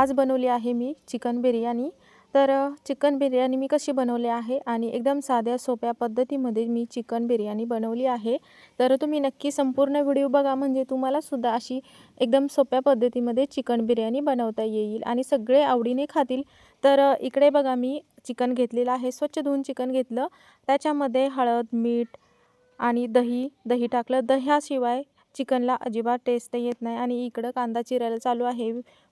आज बनवली आहे मी चिकन बिर्याणी. तर चिकन बिर्याणी मी कशी बनवली आहे आणि एकदम साध्या सोप्या पद्धतीमध्ये मी चिकन बिर्याणी बनवली आहे. तर तुम्ही नक्की संपूर्ण व्हिडिओ बघा म्हणजे तुम्हालासुद्धा अशी एकदम सोप्या पद्धतीमध्ये चिकन बिर्याणी बनवता येईल आणि सगळे आवडीने खातील. तर इकडे बघा मी चिकन घेतलेलं आहे स्वच्छ धुवून चिकन घेतलं. त्याच्यामध्ये हळद मीठ आणि दही दही टाकलं. दह्याशिवाय चिकनला अजिबात टेस्ट येत नाही आणि इकडं कांदा चिरायला चालू आहे.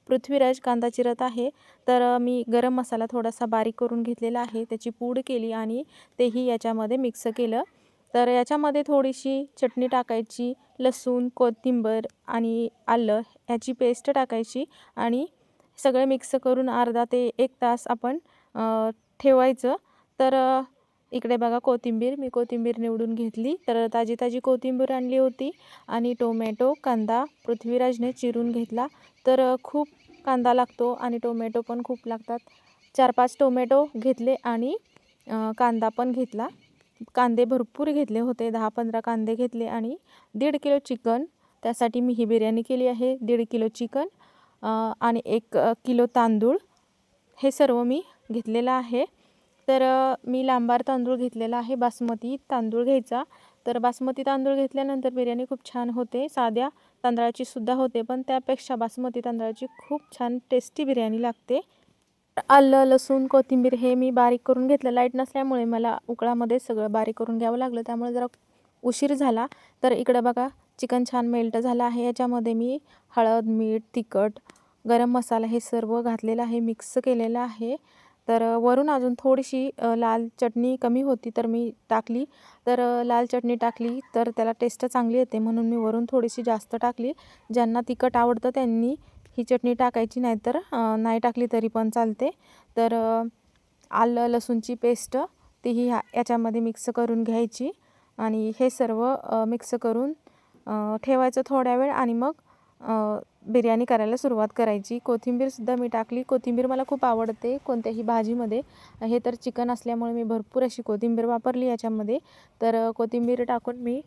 पृथ्वीराज कांदा चिरत आहे. तर मी गरम मसाला थोडासा बारीक करून घेतलेला आहे. त्याची पूड केली आणि तेही याच्यामध्ये मिक्स केलं. तर याच्यामध्ये थोडीशी चटणी टाकायची लसूण कोथिंबर आणि आलं ह्याची पेस्ट टाकायची आणि सगळं मिक्स करून अर्धा ते एक तास आपण ठेवायचं. तर इकडे बघा कोथिंबीर मी कोथिंबीर निवडून घेतली. तर ताजी ताजी कोथिंबीर आणली होती आणि टोमॅटो कांदा पृथ्वीराजने चिरून घेतला. तर खूप कांदा लागतो आणि टोमॅटो पण खूप लागतात. चार पाच टोमॅटो घेतले आणि कांदा पण घेतला. कांदे भरपूर घेतले होते दहा पंधरा कांदे घेतले आणि दीड किलो चिकन. त्यासाठी मी ही बिर्याणी केली आहे दीड किलो चिकन आणि एक किलो तांदूळ. हे सर्व मी घेतलेलं आहे. तर मी लांबार तांदूळ घेतलेला आहे बासमती तांदूळ घ्यायचा. तर बासमती तांदूळ घेतल्यानंतर बिर्याणी खूप छान होते साध्या तांदळाची सुद्धा होते पण त्यापेक्षा बासमती तांदळाची खूप छान टेस्टी बिर्याणी लागते. आलं लसूण कोथिंबीर हे मी बारीक करून घेतलं. लाइट नसल्यामुळे मला उकळामध्ये सगळं बारीक करून घ्यावं लागलं. त्यामुळे जरा उशीर झाला. तर इकडं बघा चिकन छान मेल्ट झालं आहे. याच्यामध्ये मी हळद मीठ तिखट गरम मसाला हे सर्व घातलेलं आहे मिक्स केलेलं आहे. तर वरून अजून थोडीशी लाल चटणी कमी होती तर मी टाकली. तर लाल चटणी टाकली तर त्याला टेस्ट चांगली येते म्हणून मी वरून थोडीशी जास्त टाकली. ज्यांना तिखट आवडतं त्यांनी ही चटणी टाकायची नाही तर नाही टाकली तरी पण चालते. तर आलं लसूणची पेस्ट तीही ह्या याच्यामध्ये मिक्स करून घ्यायची आणि हे सर्व मिक्स करून ठेवायचं थोड्या वेळ आणि मग बिर्याणी करायला सुरुवात करायची. कोथिंबीरसुद्धा मी टाकली. कोथिंबीर मला खूप आवडते कोणत्याही भाजीमध्ये. हे तर चिकन असल्यामुळे मी भरपूर अशी कोथिंबीर वापरली याच्यामध्ये. तर कोथिंबीर टाकून मी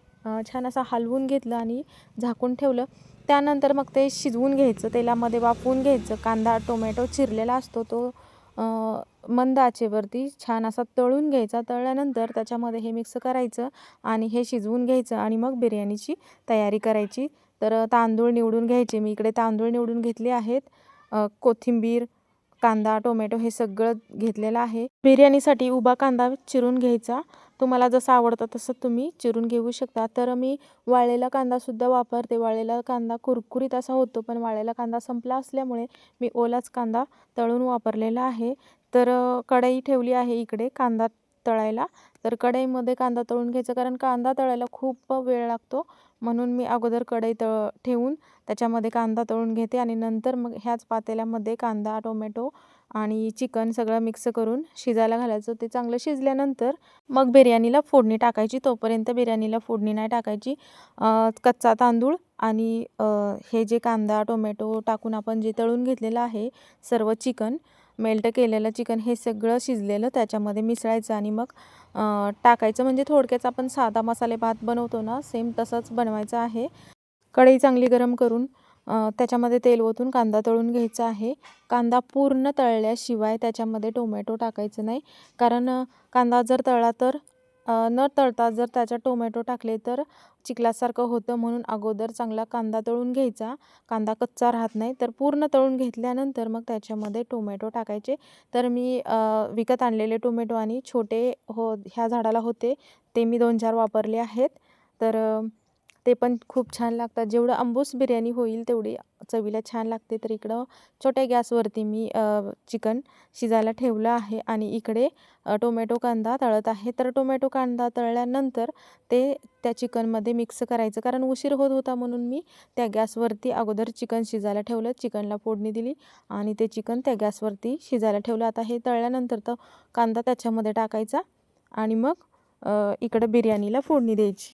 छान असा हलवून घेतलं आणि झाकून ठेवलं. त्यानंतर मग ते शिजवून घ्यायचं. तेलामध्ये वाफवून घ्यायचं. कांदा टोमॅटो चिरलेला असतो तो मंद आचेवरती छान असा तळून घ्यायचा. तळल्यानंतर त्याच्यामध्ये हे मिक्स करायचं आणि हे शिजवून घ्यायचं आणि मग बिर्याणीची तयारी करायची. तर तांदूळ निवडून घ्यायचे. मी इकडे तांदूळ निवडून घेतले आहेत. कोथिंबीर कांदा टोमॅटो हे सगळं घेतलेलं आहे. बिर्याणीसाठी उभा कांदा चिरून घ्यायचा. तुम्हाला जसं आवडतं तसं तुम्ही चिरून घेऊ शकता. तर मी वाळलेला कांदासुद्धा वापरते. वाळलेला कांदा कुरकुरीत असा होतो पण वाळलेला कांदा संपला असल्यामुळे मी ओलाच कांदा तळून वापरलेला आहे. तर कढई ठेवली आहे इकडे कांदा तळायला. तर कढईमध्ये कांदा तळून घ्यायचं कारण कांदा तळायला खूप वेळ लागतो. म्हणून मी अगोदर कढई तळ ठेवून त्याच्यामध्ये कांदा तळून घेते आणि नंतर मग ह्याच पातेल्यामध्ये कांदा टोमॅटो आणि चिकन सगळं मिक्स करून शिजायला घालायचं. ते चांगलं शिजल्यानंतर मग बिर्याणीला फोडणी टाकायची. तोपर्यंत बिर्याणीला फोडणी नाही टाकायची. कच्चा तांदूळ आणि हे जे कांदा टोमॅटो टाकून आपण जे तळून घेतलेलं आहे सर्व चिकन मेल्ट केलेलं चिकन हे सगळं शिजलेलं त्याच्यामध्ये मिसळायचं आणि मग टाकायचं. म्हणजे थोडक्याच आपण साधा मसाले भात बनवतो ना सेम तसंच बनवायचं आहे. कढई चांगली गरम करून त्याच्यामध्ये तेल ओतून कांदा तळून घ्यायचा आहे. कांदा पूर्ण तळल्याशिवाय त्याच्यामध्ये टोमॅटो टाकायचं नाही. कारण कांदा जर तळला तर न तळता जर त्याच्यात टोमॅटो टाकले तर चिखलासारखं होतं म्हणून अगोदर चांगला कांदा तळून घ्यायचा. कांदा कच्चा राहत नाही तर पूर्ण तळून घेतल्यानंतर मग त्याच्यामध्ये टोमॅटो टाकायचे. तर मी विकत आणलेले टोमॅटो आणि छोटे हो ह्या झाडाला होते ते मी दोन चार वापरले आहेत. तर ते पण खूप छान लागतात. जेवढं आंबूस बिर्याणी होईल तेवढी चवीला छान लागते. तर इकडं छोट्या गॅसवरती मी चिकन शिजायला ठेवलं आहे आणि इकडे टोमॅटो कांदा तळत आहे. तर टोमॅटो कांदा तळल्यानंतर ते त्या चिकनमध्ये मिक्स करायचं. कारण उशीर होत होता म्हणून मी त्या गॅसवरती अगोदर चिकन शिजायला ठेवलं. चिकनला फोडणी दिली आणि ते चिकन त्या गॅसवरती शिजायला ठेवलं. आता हे तळल्यानंतर तर कांदा त्याच्यामध्ये टाकायचा आणि मग इकडं बिर्याणीला फोडणी द्यायची.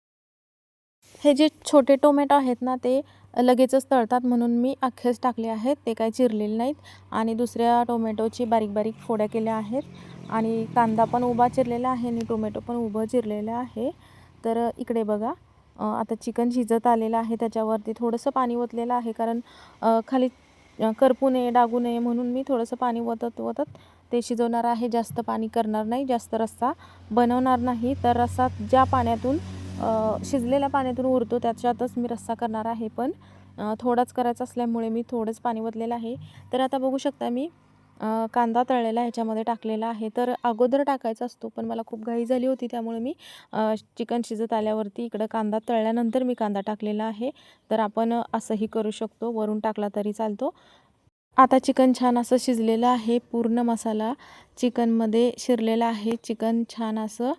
हे जे छोटे टोमॅटो आहेत ना ते लगेचच तळतात म्हणून मी अख्खेच टाकले आहेत. ते काही चिरलेले नाहीत. आणि दुसऱ्या टोमॅटोची बारीक बारीक फोड्या केल्या आहेत. आणि कांदा पण उभा चिरलेला आहे आणि टोमॅटो पण उभं चिरलेलं आहे. तर इकडे बघा आता चिकन शिजत आलेलं आहे. त्याच्यावरती थोडंसं पाणी ओतलेलं आहे. कारण खाली करपू नये डागू नये म्हणून मी थोडंसं पाणी ओतत वतत ते शिजवणार आहे. जास्त पाणी करणार नाही. जास्त रस्सा बनवणार नाही. तर रस्सा ज्या पाण्यातून शिजलेल्या पाण्यातून उरतो त्याच्यातच मी रस्सा करणार आहे पण थोडाच करायचा असल्यामुळे मी थोडंच पाणी बदलेलं आहे. तर आता बघू शकता मी कांदा तळलेला ह्याच्यामध्ये टाकलेला आहे. तर अगोदर टाकायचा असतो पण मला खूप घाई झाली होती त्यामुळे मी चिकन शिजत आल्यावरती इकडं कांदा तळल्यानंतर मी कांदा टाकलेला आहे. तर आपण असंही करू शकतो वरून टाकला तरी चालतो. आता चिकन छान असं शिजलेलं आहे पूर्ण मसाला चिकनमध्ये शिरलेला आहे. चिकन छान असं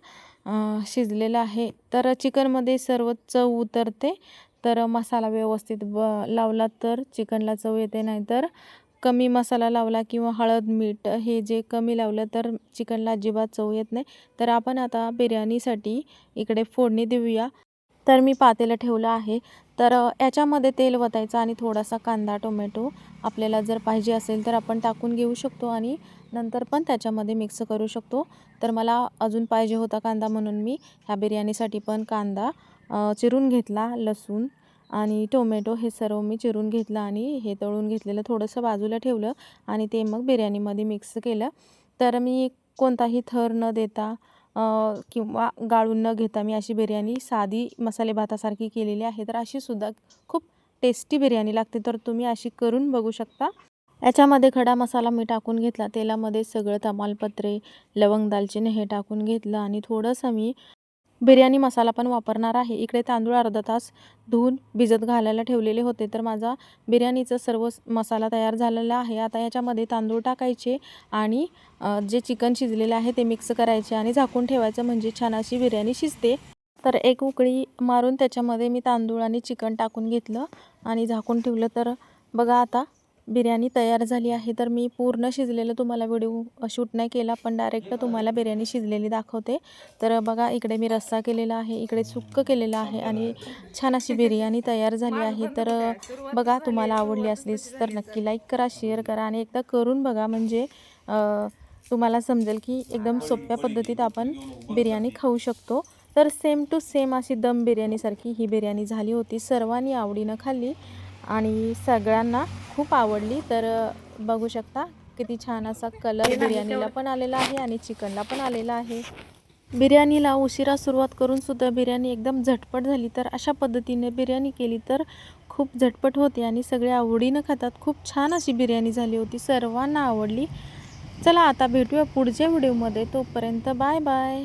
शिजलेलं आहे. तर चिकनमध्ये सर्व चव उतरते. तर मसाला व्यवस्थित ब लावला तर चिकनला चव येते नाहीतर कमी मसाला लावला किंवा हळद मीठ हे जे कमी लावलं तर चिकनला अजिबात चव येत नाही. तर आपण आता बिर्याणीसाठी इकडे फोडणी देऊया. तर मी पातेलं ठेवलं आहे. तर याच्यामध्ये तेल वतायचं आणि थोडासा कांदा टोमॅटो आपल्याला जर पाहिजे असेल तर आपण टाकून घेऊ शकतो आणि नंतर पण त्याच्यामध्ये मिक्स करू शकतो. तर मला अजून पाहिजे होता कांदा म्हणून मी ह्या बिर्याणीसाठी पण कांदा चिरून घेतला लसूण आणि टोमॅटो हे सर्व मी चिरून घेतलं आणि हे तळून घेतलेलं थोडंसं बाजूला ठेवलं आणि ते मग बिर्याणीमध्ये मिक्स केलं. तर मी कोणताही थर न देता किंवा गाळून न घेता मी अशी बिर्याणी साधी मसाले भातासारखी केलेली आहे. तर अशी सुद्धा खूप टेस्टी बिर्याणी लागते. तर तुम्ही अशी करून बघू शकता. याच्यामध्ये खडा मसाला मी टाकून घेतला. तेलामध्ये सगळं तमालपत्रे लवंग दालचिनी हे टाकून घेतलं. आणि थोडंसं मी बिर्याणी मसाला पण वापरणार आहे. इकडे तांदूळ अर्धा तास धुवून भिजत घालायला ठेवलेले होते. तर माझा बिर्याणीचं सर्व मसाला तयार झालेला आहे. आता याच्यामध्ये तांदूळ टाकायचे आणि जे चिकन शिजलेलं आहे ते मिक्स करायचे आणि झाकून ठेवायचं म्हणजे छान अशी बिर्याणी शिजते. तर एक उकळी मारून त्याच्यामध्ये मी तांदूळ आणि चिकन टाकून घेतलं आणि झाकून ठेवलं. तर बघा आता बिर्याणी तयार झाली आहे तर मी पूर्ण शिजलेलं तुम्हाला व्हिडिओ शूट नाही केला पण डायरेक्ट तुम्हाला बिर्याणी शिजलेली दाखवते. तर बघा इकडे मी रस्सा केलेला आहे इकडे सुक्क केलेलं आहे आणि छान अशी बिर्याणी तयार झाली आहे. तर बघा तुम्हाला आवडली असलीच तर नक्की लाईक करा शेअर करा आणि एकदा करून बघा म्हणजे तुम्हाला समजेल की एकदम सोप्या पद्धतीत आपण बिर्याणी खाऊ शकतो. तर सेम टू सेम अशी दम बिर्याणीसारखी ही बिर्याणी झाली होती. सर्वांनी आवडीनं खाल्ली. आणि सगळ्यांना खूप आवडली. तर बघू शकता किती छान असा कलर बिर्याणीला पण आलेला आहे आणि चिकनला पण आलेला आहे. बिर्याणीला उशिरा सुरुवात करून सुद्धा बिर्याणी एकदम झटपट झाली. तर अशा पद्धतीने बिर्याणी केली तर खूप झटपट होते आणि सगळे आवडीनं खातात. खूप छान अशी बिर्याणी झाली होती. सर्वांना आवडली. चला आता भेटूया पुढच्या व्हिडिओमध्ये. तोपर्यंत बाय बाय.